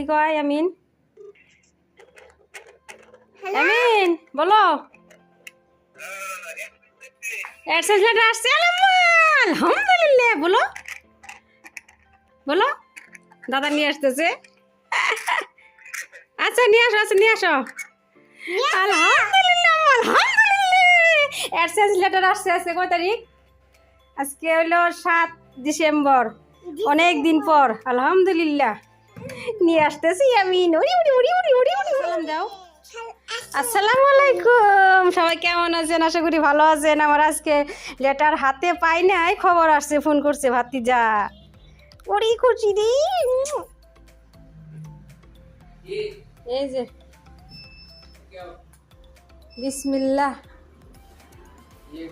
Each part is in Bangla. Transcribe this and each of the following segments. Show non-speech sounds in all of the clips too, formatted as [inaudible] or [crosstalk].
কি কয় আমিন? আমিন বলো। এক্সারসাইজ লেটার আসছে আলহামদুলিল্লাহ বলো। বলো দাদা নিয়ে আসতেছে। আচ্ছা নিয়ে আসো আচ্ছা নিয়ে আসো। আলহামদুলিল্লাহ আলহামদুলিল্লাহ। এক্সারসাইজ লেটার আসছে আজকে কয় তারিখ? আজকে হলো সাত ডিসেম্বর। অনেক দিন পর আলহামদুলিল্লাহ। নিয়ে আসতেছি আমি উড়ি উড়ি উড়ি উড়ি উড়ি উড়ি সালাম দাও আসসালামু আলাইকুম সবাই কেমন আছেন আশা করি ভালো আছেন আমার আজকে লেটার হাতে পাই নাই খবর আসছে ফোন করছে ভাতিজা ওরি খুশি রে এই যে বিসমিল্লাহ ইয়ে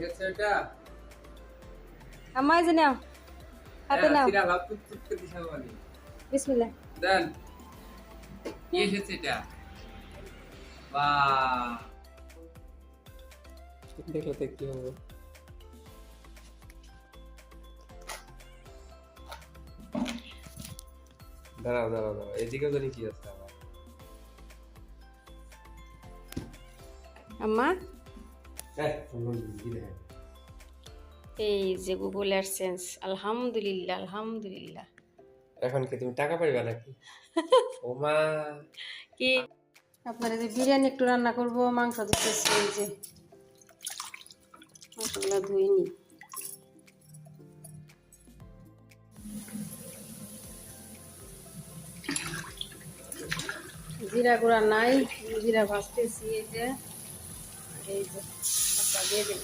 আমায় যে নাও হাতে নাও বিসমিল্লাহ দেন। কি এসেছে এটা? বাহ দেখলে তো কি হবে? দাঁড়াও দাঁড়াও দাঁড়াও এদিকেও জানি কি আছে আবার। আম্মা? এই যে গুগল অ্যাডসেন্স আলহামদুলিল্লাহ আলহামদুলিল্লাহ। এখন কি তুমি টাকা পাইবা নাকি? [laughs] ও মা। কি? আপনারা যে বিরিয়ানি একটু রান্না করব মাংস দিতেছি এই যে। মাংসগুলো ধুয়ে নি জিরা গুঁড়া নাই জিরা ভাজতেছি এই যে। এই যে আচ্ছা দিয়ে দেব।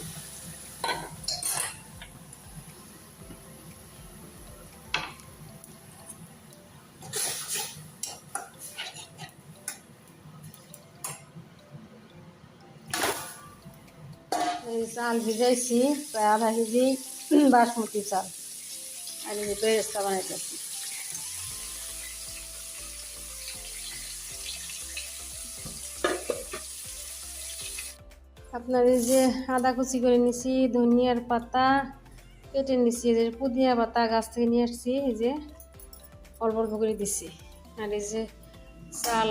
এই চাল ভিজাইছি, প্রায় আধা কেজি বাসমতি চাল। আর এই বেরেস্তা বানাইতেছি। আপনার এই যে আদা কুচি করে নিছি, ধনিয়ার পাতা কেটে নিছি যে পুদিনা পাতা গাছ থেকে নিয়ে আসছি, এই যে অল্প অল্প করে দিছি। আর এই যে চাল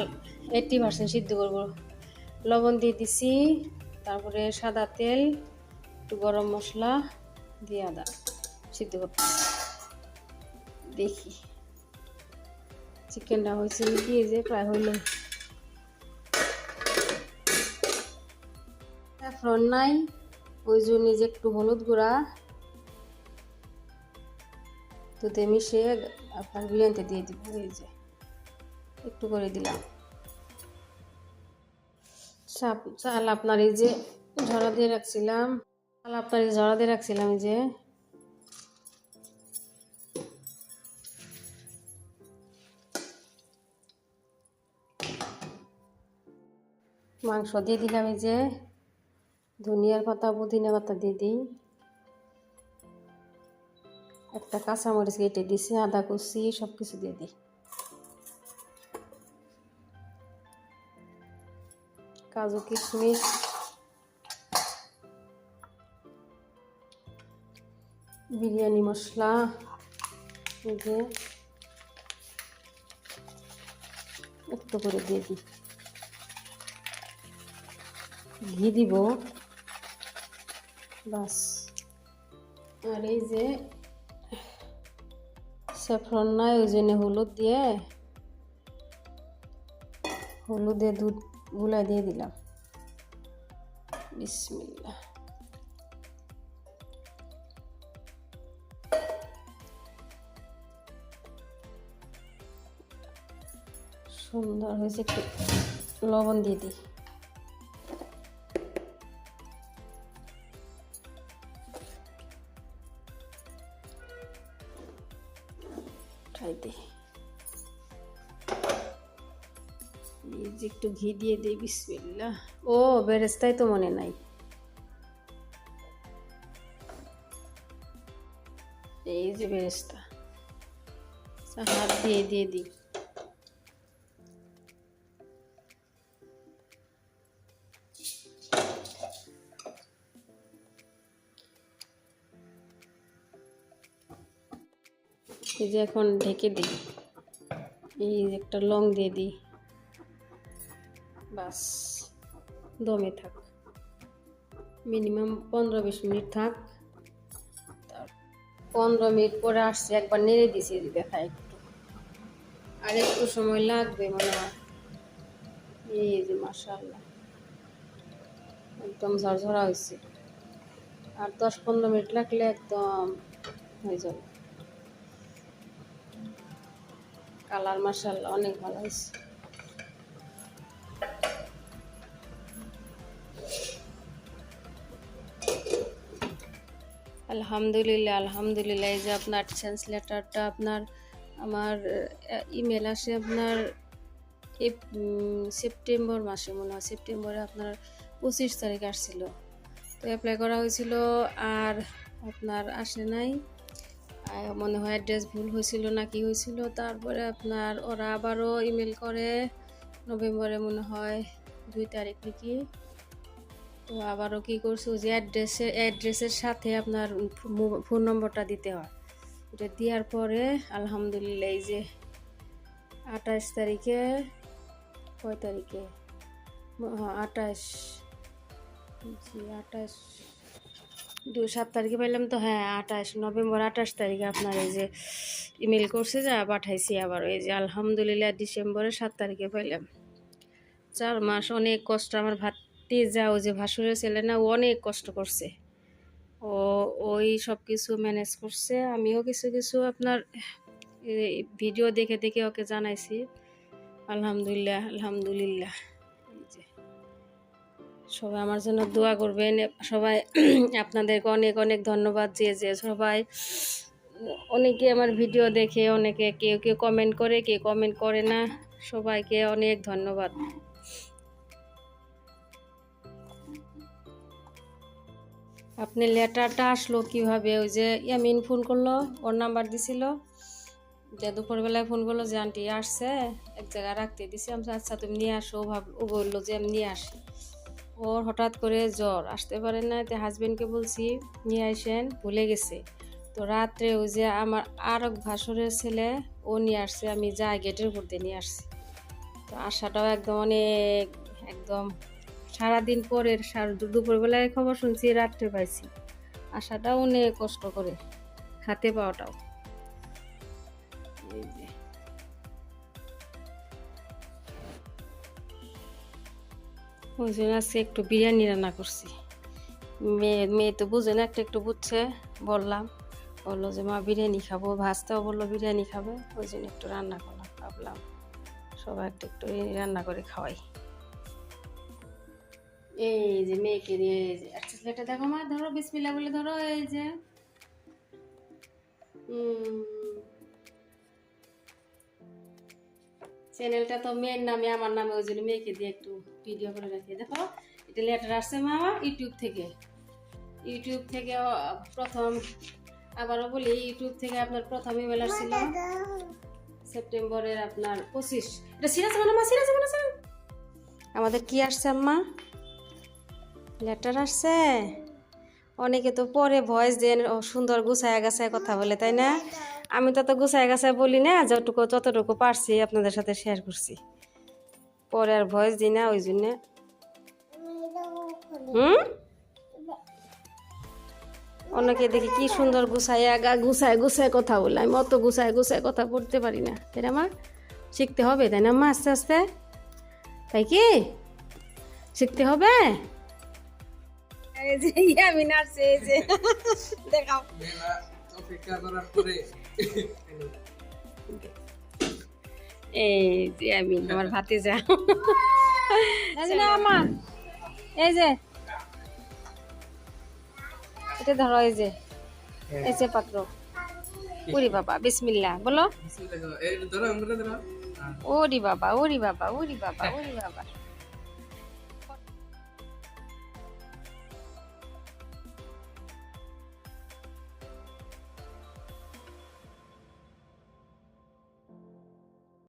এইটটি পার্সেন্ট সিদ্ধ করব। লবণ দিয়ে দিছি। তারপরে সাদা তেল, একটু গরম মশলা দিয়ে আদা সিদ্ধ করতে দেখি। চিকেনটা হয়েছে নাকি? যে প্রায় হইল। স্যাফরন নাই, ওই জন্য যে একটু হলুদ গুঁড়া। দুধে মিশিয়ে আপনার বিরিয়ানিতে দিয়ে দিব। এই যে, একটু করে দিলাম। চাল আপনার এই যে ঝরা দিয়ে রাখছিলাম, চাল আপনার এই ঝরা দিয়ে রাখছিলাম এই যে। মাংস দিয়ে দিলাম এই যে, ধনিয়ার পাতা, পুদিনা পাতা দিয়ে দিই। একটা কাঁচামরিচ কেটে দিছি, আদা কুচি সব কিছু দিয়ে দিই। কাজু কিশমিশ বিরিয়ানি মশলা যে একটু করে দিয়ে দিই। ঘি দিব। বাস। আর এই যে স্যাফরন নাই, ওই জন্য হলুদ দিয়ে, হলুদে দুধ গুলা দিয়ে দিলাম। বিসমিল্লা সুন্দর হয়েছে একটু লবণ দিয়ে দিই। এই যে একটু ঘি দিয়ে দিই বিসমিল্লা ও বেরেস্তাই তো মনে নাই। এই যে বেরেস্তা। আচ্ছা, হাত দিয়ে দিয়ে দিই। এই যে এখন ঢেকে দিই। এই একটা লং দিয়ে দিই। বাস দমে থাক। মিনিমাম পনেরো বিশ মিনিট থাক। পনেরো মিনিট পরে আসছে, একবার নেড়ে দিছি দেখা একটু। আর একটু সময় লাগবে মনে হয়। এই যে মাসাল্লাহ একদম ঝরঝরা হয়েছে আর দশ পনেরো মিনিট লাগলে একদম হয়ে যাবে। কালার মাসাল্লাহ অনেক ভালো হয়েছে আলহামদুলিল্লাহ আলহামদুলিল্লাহ। এই যে আপনার ট্রান্সলেটারটা আপনার, আমার ইমেল আসে আপনার সেপ্টেম্বর মাসে মনে হয়। সেপ্টেম্বরে আপনার পঁচিশ তারিখ আসছিল। তো অ্যাপ্লাই করা হয়েছিল আর আপনার আসে নাই। মনে হয় অ্যাড্রেস ভুল হয়েছিল না কি হয়েছিল। তারপরে আপনার ওরা আবারও ইমেল করে। নভেম্বরে মনে হয় দুই তারিখ নাকি। তো আবারও কি করছে যে অ্যাড্রেসের অ্যাড্রেসের সাথে আপনার ফোন নম্বরটা দিতে হয়। এটা দেওয়ার পরে আলহামদুলিল্লাহ এই যে আঠাশ তারিখে কয় তারিখে? হ্যাঁ, আঠাশ। জি আঠাশ। দুই সাত তারিখে পাইলাম তো হ্যাঁ আঠাশ। নভেম্বর আঠাশ তারিখে আপনার এই যে ইমেল করছে যা পাঠাইছি আবার। এই যে আলহামদুলিল্লাহ ডিসেম্বরের সাত তারিখে পাইলাম। চার মাস অনেক কষ্ট আমার ভাতে যাও যে ভাসুরের ছেলে না, ও অনেক কষ্ট করছে। ও, ওই সব কিছু ম্যানেজ করছে। আমিও কিছু কিছু আপনার ভিডিও দেখে দেখে ওকে জানাইছি। আলহামদুলিল্লাহ আলহামদুলিল্লাহ। সবাই আমার জন্য দোয়া করবেন। সবাই [clears throat] আপনাদেরকে অনেক অনেক ধন্যবাদ যে যে সবাই অনেকে আমার ভিডিও দেখে, অনেকে কেউ কেউ কমেন্ট করে, কেউ কমেন্ট করে না। সবাইকে অনেক ধন্যবাদ। আপনি লেটারটা আসলো কীভাবে? ওই যে ইয়ামিন ফোন করল, ওর নাম্বার দিছিল। যে দুপুরবেলায় ফোন করল যে, আন্টি, আসছে। এক জায়গায় রাখতে দিছি। আমি আচ্ছা তুমি নিয়ে আসো। ভাব, ও বলল যে, আমি নিয়ে আসি। ওর হঠাৎ করে জ্বর। আসতে পারে না তো হাজবেন্ডকে বলছি, নিয়ে আসেন, ভুলে গেছে। তো রাত্রে ওই যে আমার আর এক ভাসুরের ছেলে, ও নিয়ে আসছে। আমি যাই গেটের উপর দিয়ে নিয়ে আসছি। তো আসাটাও একদম অনেক, একদম সারাদিন পরের দুপুরবেলায় খবর শুনছি, রাত্রে পাইছি। আসাটাও অনেক কষ্ট করে হাতে পাওয়াটাও। এই ওই জন্য আজকে একটু বিরিয়ানি রান্না করছি। মেয়ে মেয়ে তো বুঝে না, একটু একটু বুঝছে, বললাম। বলল যে, মা, বিরিয়ানি খাব। ভাজতেও বলল, বিরিয়ানি খাবে। ওই জন্য একটু রান্না করলাম, ভাবলাম সবাই একটু একটু রান্না করে খাওয়াই। এই যে মেয়েকে দিয়ে এই যে আচ্ছা ছেলেটা দেখো মা, ধরো বিসমিল্লা বলে ধরো, এই যে। চ্যানেলটা তো মেয়ের নামে, আমার নামে, ওই জন্য মেয়েকে দিয়ে একটু ভিডিও করে রাখি। দেখো, এটা লেটার আসছে মা আমার ইউটিউব থেকে। ইউটিউব থেকে প্রথম, আবারও বলি ইউটিউব থেকে আপনার প্রথম ইমেল আসছিল সেপ্টেম্বরের আপনার পঁচিশ। এটা সিরাজ মানে মা সিরাজ মানে আমাদের কি আসছে আম্মা? লেটার আসছে? অনেকে তো পরে ভয়েস ও সুন্দর গুছায় গাছায় কথা বলে, তাই না? আমি তো তো গুছায় গাছায় বলি না, যতটুকু যতটুকু পারছি আপনাদের সাথে শেয়ার করছি। পরে আর ভয়েস দিই না, ওই জন্যে। হুম? অনেকে দেখি কি সুন্দর গুছায় গা, গুছায় গুছায় কথা বলে, আমি অত গুছায় গুছায় কথা বলতে পারি না, তাই না, মা? শিখতে হবে, তাই না, মা, আস্তে আস্তে? তাই কি? শিখতে হবে? এই যে ইয়ামিন আসছে এই যে। দেখাও। অপেক্ষা করার পরে। এই যে আমি আমার ভাতে যা না আমা এই যে। এটা ধরো এই যে। এই যে পাত্র। ওরি বাবা বিসমিল্লা বলো। এই ধরো আমরা ধরো। ওরি বাবা ওরি বাবা ওরি বাবা ওরি বাবা।